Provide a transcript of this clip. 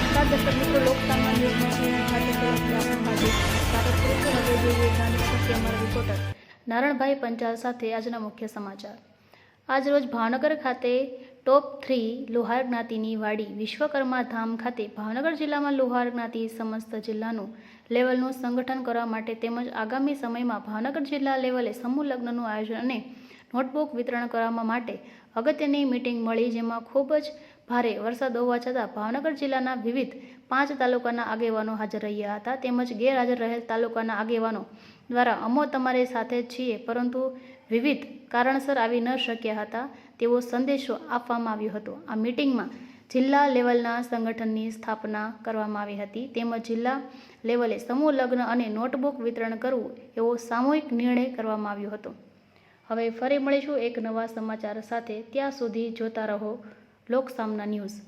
દર્શક મિત્રો રિપોર્ટર નારણભાઈ પંચાલ સાથે આજના મુખ્ય સમાચાર. આજ રોજ ભાવનગર ખાતે ટોપ થ્રી લોહાર જ્ઞાતિની વાડી વિશ્વકર્મા ધામ ખાતે ભાવનગર જિલ્લામાં લોહાર જ્ઞાતિ સમસ્ત જિલ્લાનું લેવલનું સંગઠન કરવા માટે તેમજ આગામી સમયમાં ભાવનગર જિલ્લા લેવલે સમૂહ લગ્નનું આયોજન અને નોટબુક વિતરણ કરવા માટે અગત્યની મિટિંગ મળી, જેમાં ખૂબ જ ભારે વરસાદ હોવા છતાં ભાવનગર જિલ્લાના વિવિધ પાંચ તાલુકાના આગેવાનો હાજર રહ્યા હતા તેમજ ગેરહાજર રહેલ તાલુકાના આગેવાનો દ્વારા અમો તમારી સાથે છીએ, પરંતુ વિવિધ કારણસર આવી ન શક્યા હતા તેવો સંદેશો આપવામાં આવ્યો હતો. આ મિટિંગમાં જિલ્લા લેવલના સંગઠનની સ્થાપના કરવામાં આવી હતી તેમજ જિલ્લા લેવલે સમૂહ લગ્ન અને નોટબુક વિતરણ કરવું એવો સામૂહિક નિર્ણય કરવામાં આવ્યો હતો. હવે ફરી મળીશું એક નવા સમાચાર સાથે. ત્યાં સુધી જોતા રહો. લોકસામના ન્યૂઝ